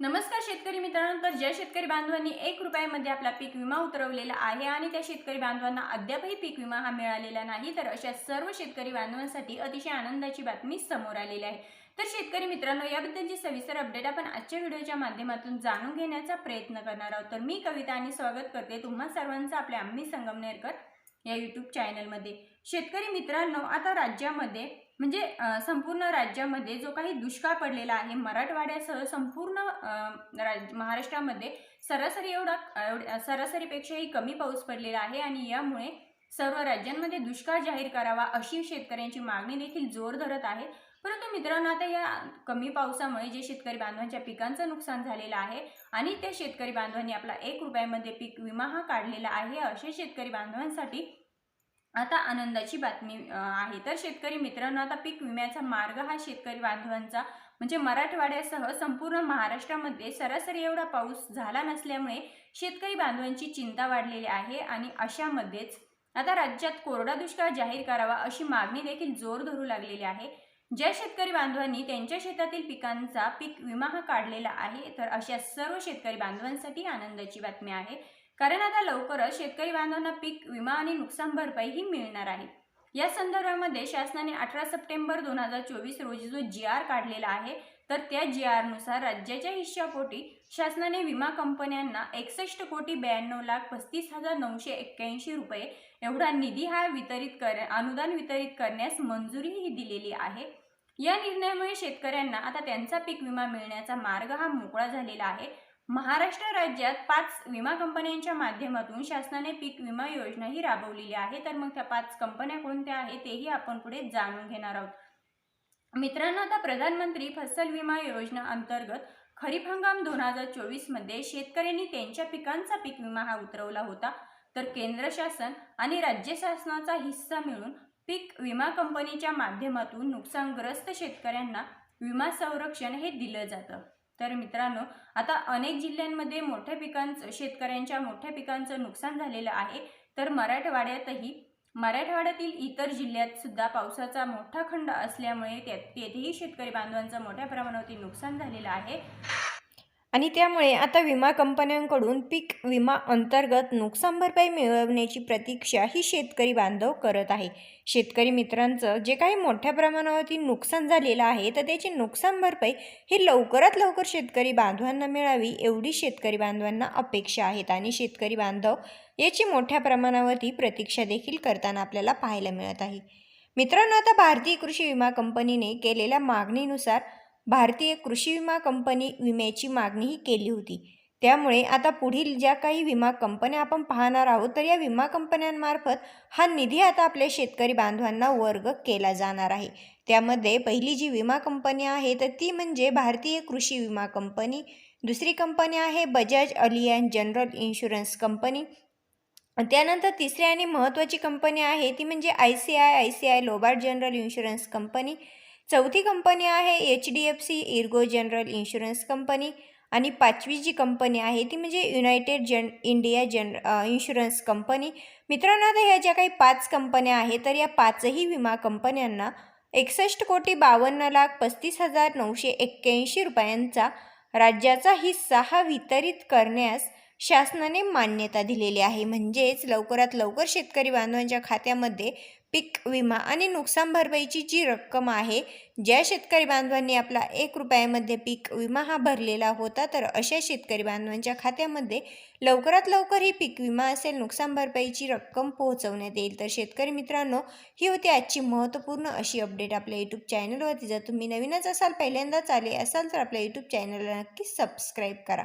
नमस्कार शेतकरी मित्रांनो तर ज्या शेतकरी बांधवांनी एक रुपयामध्ये आपला पीक विमा उतरवलेला आहे आणि त्या शेतकरी बांधवांना अद्यापही पीक विमा हा मिळालेला नाही तर अशा सर्व शेतकरी बांधवांसाठी अतिशय आनंदाची बातमी समोर आलेली आहे. तर शेतकरी मित्रांनो याबद्दलची सविस्तर अपडेट आपण आजच्या व्हिडिओच्या माध्यमातून जाणून घेण्याचा प्रयत्न करणार आहोत. तर मी कविता आणि स्वागत करते तुम्हा सर्वांचं आपल्या आम्ही संगमनेरकर या यूट्यूब चॅनलमध्ये शेतकरी मित्रांनो आता राज्यामध्ये म्हणजे संपूर्ण राज्यामध्ये जो काही दुष्काळ पडलेला आहे मराठवाड्यासह संपूर्ण राज महाराष्ट्रामध्ये सरासरी एवढा सरासरीपेक्षाही कमी पाऊस पडलेला आहे आणि यामुळे सर्व राज्यांमध्ये दुष्काळ जाहीर करावा अशी शेतकऱ्यांची मागणी देखील जोर धरत आहे. परंतु मित्रांनो आता या कमी पावसामुळे जे शेतकरी बांधवांच्या पिकांचं नुकसान झालेलं आहे आणि त्या शेतकरी बांधवांनी आपला एक रुपयामध्ये पीक विमा हा काढलेला आहे अशा शेतकरी बांधवांसाठी आता आनंदाची बातमी आहे. तर शेतकरी मित्रांनो आता पीक विम्याचा मार्ग हा शेतकरी बांधवांचा म्हणजे मराठवाड्यासह संपूर्ण महाराष्ट्रामध्ये सरासरी एवढा पाऊस झाला नसल्यामुळे शेतकरी बांधवांची चिंता वाढलेली आहे आणि अशामध्येच आता राज्यात कोरडा दुष्काळ जाहीर करावा अशी मागणी देखील जोर धरू लागलेली आहे. ज्या शेतकरी बांधवांनी त्यांच्या शेतातील पिकांचा पीक विमा हा काढलेला आहे तर अशा सर्व शेतकरी बांधवांसाठी आनंदाची बातमी आहे. कारण आता लवकरच शेतकरी बांधवांना पीक विमा आणि नुकसान भरपाई ही मिळणार आहे. या संदर्भामध्ये शासनाने अठरा सप्टेंबर दोन हजार चोवीस रोजी जो जी आर काढलेला आहे तर त्या जी आरनुसार राज्याच्या हिश्शापोटी शासनाने विमा कंपन्यांना एकसष्ट कोटी ब्याण्णव लाख पस्तीस हजार नऊशे एक्क्याऐंशी रुपये एवढा निधी हा वितरित कर अनुदान वितरित करण्यास मंजुरीही दिलेली आहे. या निर्णयामुळे शेतकऱ्यांना आता त्यांचा पीक विमा मिळण्याचा मार्ग हा मोकळा झालेला आहे. महाराष्ट्र राज्यात पाच विमा कंपन्यांच्या माध्यमातून शासनाने पीक विमा योजना ही राबवलेली आहे. तर मग त्या पाच कंपन्या कोणत्या आहेत तेही आपण पुढे जाणून घेणार आहोत. मित्रांनो आता प्रधानमंत्री फसल विमा योजना अंतर्गत खरीप हंगाम दोन हजार चोवीसमध्ये शेतकऱ्यांनी त्यांच्या पिकांचा पीक विमा हा उतरवला होता. तर केंद्र शासन आणि राज्य शासनाचा हिस्सा मिळून पीक विमा कंपनीच्या माध्यमातून नुकसानग्रस्त शेतकऱ्यांना विमा संरक्षण हे दिलं जातं. तर मित्रांनो आता अनेक जिल्ह्यांमध्ये मोठ्या पिकांचं शेतकऱ्यांच्या मोठ्या पिकांचं नुकसान झालेलं आहे. तर मराठवाड्यातही मराठवाड्यातील इतर जिल्ह्यात सुद्धा पावसाचा मोठा खंड असल्यामुळे त्या तेथेही शेतकरी बांधवांचं मोठ्या प्रमाणावरती नुकसान झालेलं आहे. आणि त्यामुळे आता विमा कंपन्यांकडून पीक विमा अंतर्गत नुकसान भरपाई मिळवण्याची प्रतीक्षा ही शेतकरी बांधव करत आहे. शेतकरी मित्रांचं जे काही मोठ्या प्रमाणावरती नुकसान झालेलं आहे तर त्याची नुकसान भरपाई ही लवकरात लवकर शेतकरी बांधवांना मिळावी एवढी शेतकरी बांधवांना अपेक्षा आहेत. आणि शेतकरी बांधव याची मोठ्या प्रमाणावरती प्रतीक्षा देखील करताना आपल्याला पाहायला मिळत आहे. मित्रांनो आता भारतीय कृषी विमा कंपनीने केलेल्या मागणीनुसार भारतीय कृषी विमा कंपनी विम्याची मागणीही केली होती. त्यामुळे आता पुढील ज्या काही विमा कंपन्या आपण पाहणार आहोत तर या विमा कंपन्यांमार्फत हा निधी आता आपल्या शेतकरी बांधवांना वर्ग केला जाणार आहे. त्यामध्ये पहिली जी विमा कंपनी आहे तर ती म्हणजे भारतीय कृषी विमा कंपनी. दुसरी कंपनी आहे Bajaj Allianz general insurance company. त्यानंतर तिसरी आणि महत्त्वाची कंपनी आहे ती म्हणजे I C I I C I Lombard general insurance company. चौथी कंपनी आहे H D F C Ergo general insurance company आणि पाचवी जी कंपनी आहे ती म्हणजे युनायटेड जन इंडिया जन इन्शुरन्स कंपनी मित्रांनो आता ह्या ज्या काही पाच कंपन्या आहेत तर या पाचही विमा कंपन्यांना एकसष्ट कोटी बावन्न लाख पस्तीस हजार नऊशे एक्क्याऐंशी रुपयांचा राज्याचा हिस्सा हा वितरित करण्यास शासनाने मान्यता दिलेली आहे. म्हणजेच लवकरात लवकर शेतकरी बांधवांच्या खात्यामध्ये पीक विमा आणि नुकसान भरपाईची जी रक्कम आहे ज्या शेतकरी बांधवांनी आपला एक रुपयामध्ये पीक विमा हा भरलेला होता तर अशा शेतकरी बांधवांच्या खात्यामध्ये लवकरात लवकर ही पीक विमा असेल नुकसान भरपाईची रक्कम पोहोचवण्यात येईल. तर शेतकरी मित्रांनो ही होती आजची महत्त्वपूर्ण अशी अपडेट आपल्या यूट्यूब चॅनलवरती जर तुम्ही नवीनच असाल पहिल्यांदाच आले असाल तर आपल्या यूट्यूब चॅनलला नक्की सबस्क्राईब करा.